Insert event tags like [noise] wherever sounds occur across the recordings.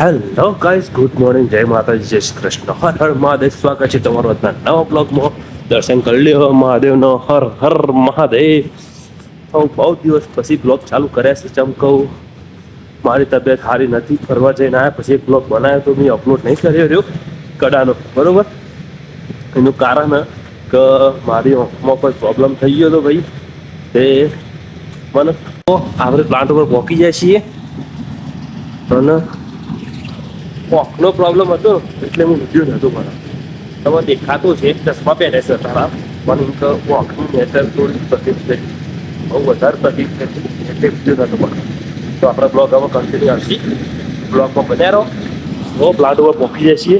Hello guys, good morning, જય માતાજી, જય શ્રી કૃષ્ણ. હર હર મહાદેવ, સ્વાગત છે તમારો આજના નવા બ્લોગમાં. દર્શન કરી લ્યો મહાદેવનો. હર હર મહાદેવ. હું બહુ દિવસ પછી બ્લોગ ચાલુ કર્યા છે ચમ કહું. મારી તબિયત સારી નથી, ફરવા જઈને આવ્યા પછી એક બ્લોગ બનાવ્યો તો મેં અપલોડ નહીં કર્યો રહ્યો, કડાનો. બરોબર? એનું કારણ કે મારી આંખમાં કોઈ પ્રોબ્લેમ થઈ ગયો હતો ભાઈ, તે મને આપણે પ્લાન્ટ ઉપર પહોંચી જાય છીએ. અને પોકનો પ્રોબ્લેમ હતો, એટલે હું વીડિયો નહોતો બનાવતો તમે દેખાતો છે, ચશ્મા પહેરે છે તારા, પણ હું તો વોકની નેચર થોડી તકલીફ થઈ બહુ વધારે તકલીફ થઈ એટલે વીડિયો નહોતો બનાવતો તો આપણે બ્લોગ હવે કન્ટિન્યુ આવશે બ્લોગમાં બન્યા રહો. તો પ્લાન્ટ ઉપર પહોંચી જાય છીએ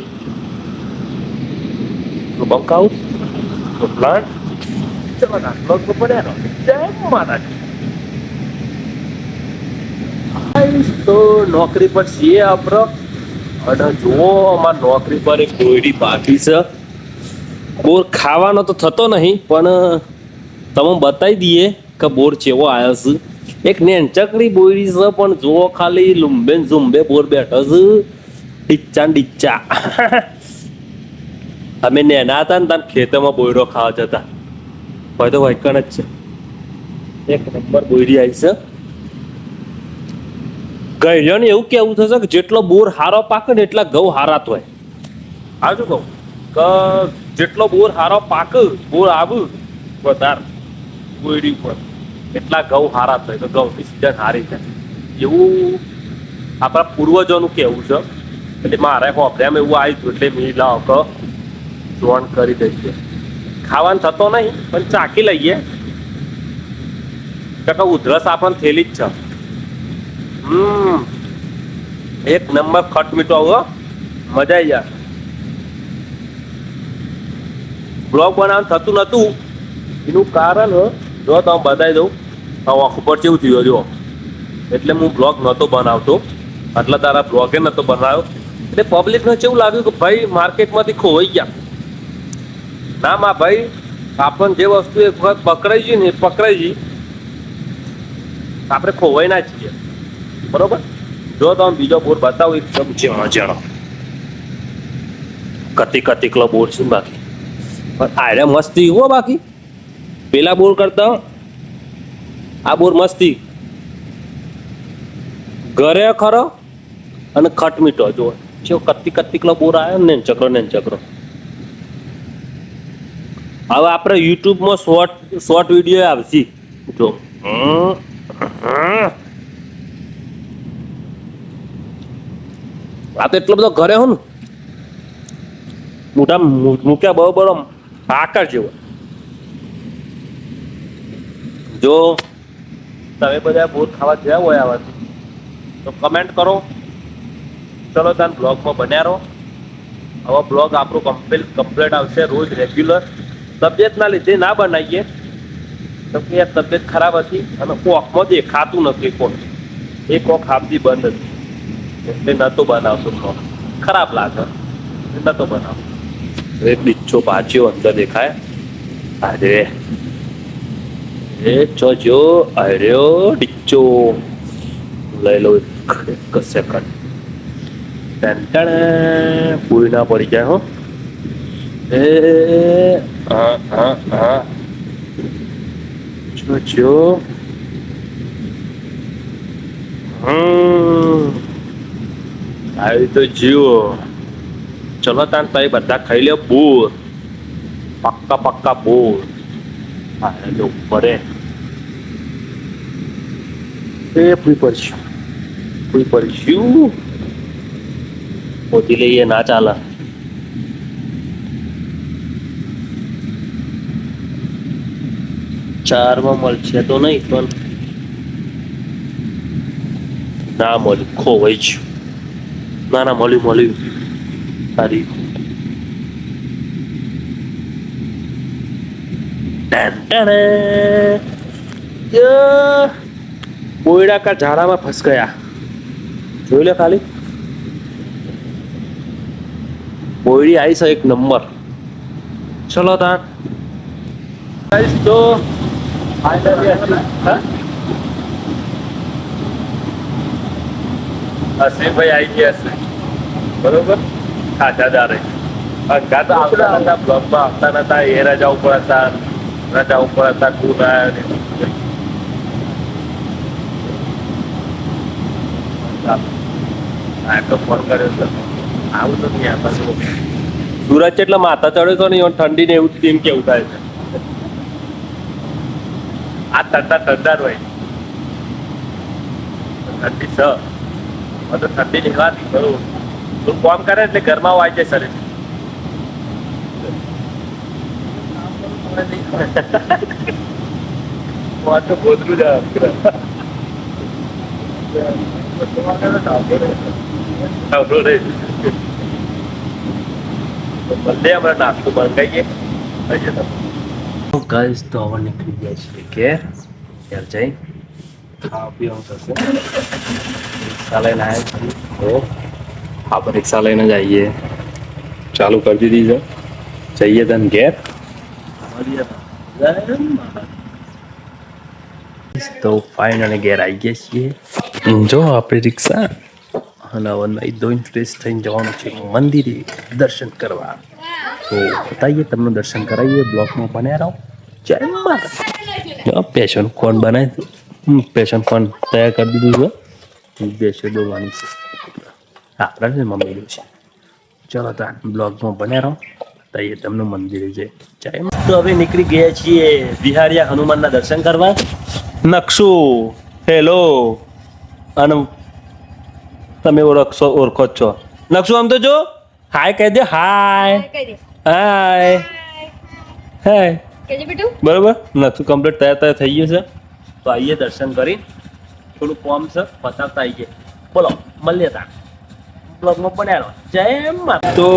તો બંક આઉટ તો પ્લાન્ટ ચલો ના બ્લોગમાં બન્યા રહો. જય માતાજી. તો નોકરી પર છીએ આપણે. અને જુઓ, અમાર નોકરી પર એક કોયડી બાકી છે. બોર ખાવાનો તો થતો નહીં, પણ તમે બતાવી દઈએ કે બોર ચેવો આવ્યો છે. એક નેનચકડી બોયડી છે, પણ જુઓ ખાલી લુંબે ઝુંબે બોર બેઠો છે. ડીચ્ચા ડીચ્ચા. [laughs] અમે નેના હતા ને તમે ખેતરમાં બોયડો ખાવા જતા. હોય તો વાયકણ જ છે. એક નંબર બોયડી આવી છે. ગઈડિયાને એવું કેવું થશે કે જેટલો બોર હારો પાકે ને એટલા ઘઉં હારાત હોય શું કહું? કે જેટલો બોર હારો પાક, બોર આવું, વધાર. કોયડી ઉપર. એટલા ઘઉં હારા હોય તો ઘઉંની સિઝન હારી થાય એવું આપણા પૂર્વજોનું કેવું છે? એટલે મારે હોપડ્યામાં એવું આવ્યું હતું એટલે મેં લાવ કે જોણ કરી દઈએ. ખાવાનું થતો નહીં, પણ ચાકી લઈએ. કે ઉધરસ આપણને થયેલી જ છે. હમ. એક નંબર ખટ મીઠો આવો મજા આવી જાય. બ્લોગ બનાવવાનું થતું નતું. એનું કારણ જો તમે બતાવી દઉં. તો આંખ ઉપર કેવું થયું જો એટલે હું બ્લોગ નહોતો બનાવતો. એટલે તારા બ્લોગે નહોતો બનાવ્યો. એટલે પબ્લિકને કેવું લાગ્યું કે ભાઈ માર્કેટમાંથી ખોવાઈ ગયા. ના મા ભાઈ, આપણને જે વસ્તુ એક વખત પકડાઈ ગઈ ને પકડાઈ ગઈ. આપણે ખોવાઈ ના છીએ બરોબર? જો તમે બીજો બોર બતાવો એકદમ ઝીણો ઝીણો કતી કતીકલો બોર છે બાકી? પણ આરે મસ્તી હો બાકી. પેલા બોર કરતા આ બોર મસ્તી. ઘરે ખરો અને ખટ મીઠો જો છે કતિ કલો બોર આવ્યો ને ચક્રો ને ચક્રો હવે આપણે યુટ્યુબમાં શોર્ટ શોર્ટ વીડિયો આવશે. જો, હમ. આ તો એટલો બધો ઘરે હું ને? મોટા મૂક્યા બહુ બરો આકાર જેવો. જો તમે બધા બોર ખાવા ગયા હોય આવા તો કમેન્ટ કરો. ચલો તાન બ્લોગમાં બન્યા રહો. હવે બ્લોગ આપણું કમ્પ્લીટ કમ્પ્લીટ આવશે રોજ રેગ્યુલર તબિયતના લીધે ના બનાવીએ. તો કે તબિયત ખરાબ હતી અને કોખમાં દેખાતું નથી કોણ એ કોખ આપતી બંધ હતી એટલે નતો બનાવશું તો ખરાબ લાગે. નતો બનાવતો. એક ડીચ્ચો પાછો અંદર દેખાય. અરે. એ જોજો અર્યો ડિચ્ચો લઈ લો એક સેકન્ડ ટેન્ટણે પૂરી ના પડી જાય હો. એ, હા હા હા. જો હમ આવી તો જીવો. ચલો તાન તમે બધા ખાઈ લ્યો બોર પક્કા પક્કા બોર હા જો પડે એ પૂરી પડશું. પૂરી પડશું? પોતી લઈએ ના ચાલે. ચારમાં મળશે તો નહીં પણ ના મળ્યું ખોવાઈ ગયું. ના ના, મળ્યું મળ્યું. સારી. કોયડા કા ઝાડામાં ફસકયા જોઈ લે ખાલી. કોયડી આવી છે એક નંબર. ચલો તા તો. ફાઇનલી હસીભાઈ આવી ગયા છે. બરોબર? ખાધાદારે અંગા તો આવતા હતા બ્લોકમાં આવતા નતા એ રજા ઉપર હતા રજા ઉપર હતા કુદ આવ્યા ને. તો ફોન કર્યો છે. આવું તો નહીં આપા સુરત એટલે માથા ચડ્યો તો નહીં ઠંડી ને એવું તેમ કેવું થાય છે? આ ઠંડા ઠંડા હોય. ઠંડી હવે તો ઠંડી લેવાતી બરોબર તું કામ કરે એટલે ઘરમાં વાંચે સર શરીર વાત તો ગોતરું જ આવે. આવડો નહીં. તો ભલે હમણાં નાસ્તો મંગાવીએ. ગાઈસ તો હવે નીકળી ગયા છીએ ઘેર ઘેર જઈ રિક્ષા લઈને આવ્યા છીએ તો આપણે રિક્ષા લઈને જઈએ ચાલુ કરી દીધી છે જઈએ તન ઘેર તો ફાઇનલી ઘેર આવી ગયા છીએ જો આપણે રિક્ષા અને હવે દો ફ્રેશ થઈને જવાનું છે મંદિરે દર્શન કરવા તો બતાવીએ તમને દર્શન કરાવીએ બ્લોકમાં બન્યા રહો જય માતા પેશન કોણ બનાવી પેશન પણ તૈયાર કરી દીધું છે. બેસો દોવાની છે. આપણે ને મમ્મી છે ચલો તા બ્લોગમાં બન્યા રહો. બતાવીએ તમને મંદિરે છે જય. તો હવે નીકળી ગયા છીએ બિહારિયા હનુમાનના દર્શન કરવા. નકશો હેલો. અને તમે ઓળખશો ઓળખો જ છો. નકશો આમ તો જો. હાય કહી દે. હાય હાય હાય બરોબર? નકશુ કમ્પ્લીટ તૈયાર તૈયાર થઈ ગયું છે. તો આવીએ દર્શન કરી. થોડું કોમ છે પતાવતા આવીએ બોલો મળીએ તા બ્લોગમાં આવ્યો જય મા તો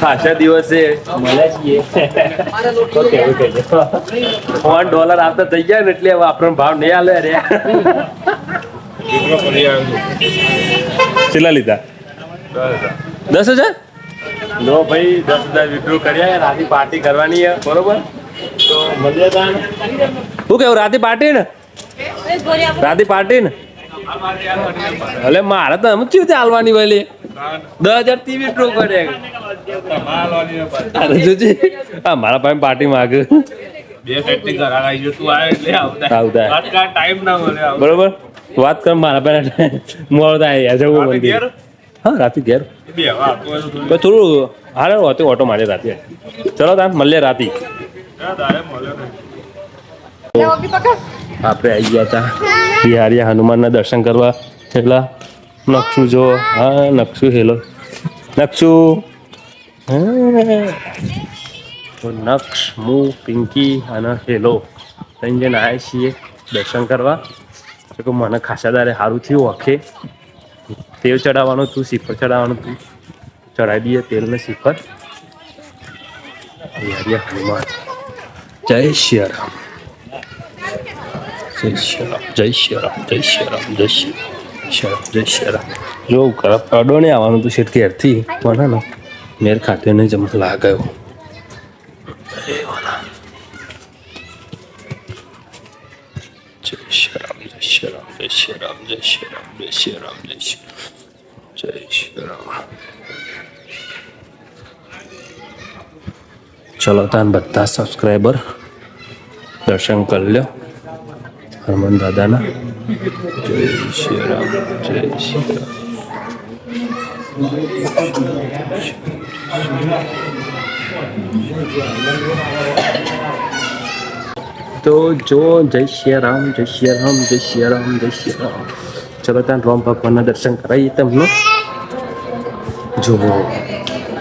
ખાસા દિવસે મળ્યા છીએ. તો કેવું કહીએ વન ડોલર આવતા થઈ ગયા ને એટલે હવે આપણને ભાવ નહીં આલે રે. કેટલા લીધા? દસ હજાર? લો ભાઈ દસ હજાર વિડ્રો કર્યા રાતે પાર્ટી કરવાની બરોબર? તો મજા તા શું કેવું રાતે પાર્ટી ને? રાતે પાર્ટી ને? અલે મારે તો એમ થયું તે હાલવાની વહેલી. દસ હજાર ટીવી વિડ્રો કરે અરે જોજી હા મારા પાસે પાર્ટી માગે. બે ફેક્ટરી કરાવી ગયો તું આવે એટલે આવતા. આવતા. વાત કા ટાઈમ ના મળે આવતા. બરોબર? વાત કર મારા પાસે મોડો થાય જવું મંદિર. હા રાતે ઘેર. થોડું. હારે હોતે ઓટો મારે રાતે. ચલો તાર મળીએ રાતે. આપણે આવી ગયા હતા બિહારિયા હનુમાનના દર્શન કરવા. પહેલાં નકશું જો, હા, નકશું, હેલો. નકશું. તો નક્ષ હું પિંકી અને હેલો ત્રણ જણ આવ્યા છીએ દર્શન કરવા. તો મને ખાસાદારે સારું થયું ઓખે તેલ ચડાવવાનું તું શ્રીફળ ચડાવવાનું તું. ચડાવી દઈએ તેલ ને શ્રીફળ બિહારિયા હનુમાન. જય શ્રી રામ. જય શ્રી રામ જય શ્રી રામ જય શ્રી રામ જય શ્રી રામ જય શ્રી રામ જો ખરાબ અડો આવવાનું તું શેઠ ઘેરથી મને મેર ખાતે નહીં જમ લાગ્યો જય શ્રી રામ જય શ્રી રામ જય શ્રી રામ જય શ્રી રામ જય શ્રી રામ જય શ્રી જય શ્રી રામ ચલો તાન બધા સબસ્ક્રાઈબર દર્શન કરી લ્યો હનુમાન દાદાના જય શ્રી રામ જય શ્રી રામ તો જો જય શ્રી રામ જય શ્રી રામ જય શ્રી રામ જય શ્રી રામ ચલો ત્યાં રામ ભગવાનના દર્શન કરાવીએ તમને જો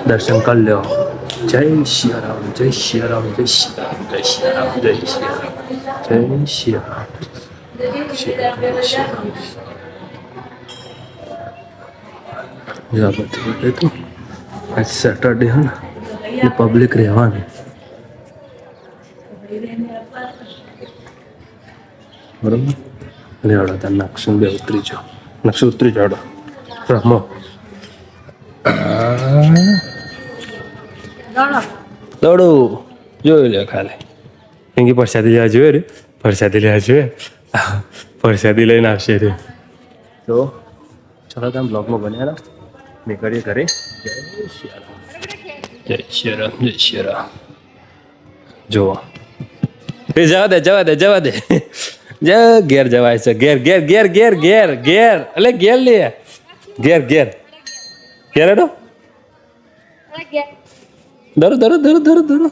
દર્શન કરી લ્યો જય શ્રી રામ જય શ્રી રામ જય શ્રી રામ જય શ્રી રામ જય શ્રી રામ જય શ્રી રામ બધું તો આજ સેટરડે હે ને પબ્લિક રહેવાની. બરોબર? લેવડો તાર નકશું બે ઉતરી જાઓ. નકશું ઉતરી જાડો રમો દોડું. જોયું લે ખાલી. કે પરસાદી લેવા જોયે રે? પરસાદી લેવા જોઈએ [laughs] પરસાદી લઈને આવશે તે તો ચલો તમે બ્લોગમાં બન્યા રહો. નીકળીએ ઘરે. જય શ્રી રામ જય શ્રી રામ જુઓ. એ જવા દે જવા દે જવા દે. [laughs] જ ઘેર જવાય છે. ઘેર ઘેર ઘેર ઘેર ઘેર ઘેર. એટલે ઘેર લે. ઘેર ઘેર. ઘેર હેડો. ધરો ધરો ધરો ધરો ધરો.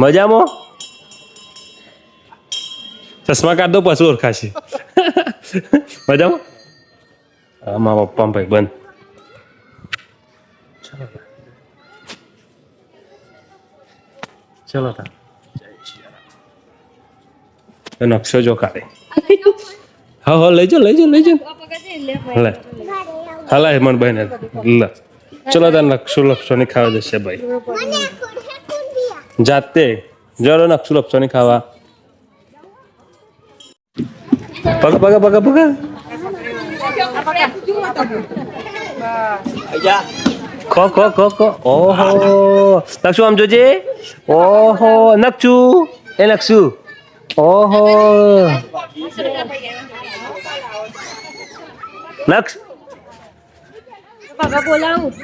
મજામાં? ચશ્મા કાઢ દો પછી ઓળખાશે? [laughs] મજામાં? હા મા પપ્પા ભાઈ બંધ. ચલો તા. નકશો જો કાઢે. હા હા લઈ જાઓ લઈ જાઓ લઈ જાઓ લે. હલા હેમંતભાઈ ને લે. ચલો તાર નકશો ની ખાવા જશે ભાઈ. જાતે. જરો નકશો ની ખાવા. Pakai, pakai, pakai, pakai. Ya. Kok, kok, kok, kok. Oh, naksu am joje. Oh, naksu, eh naksu. Oh, naks. Pakai bolau.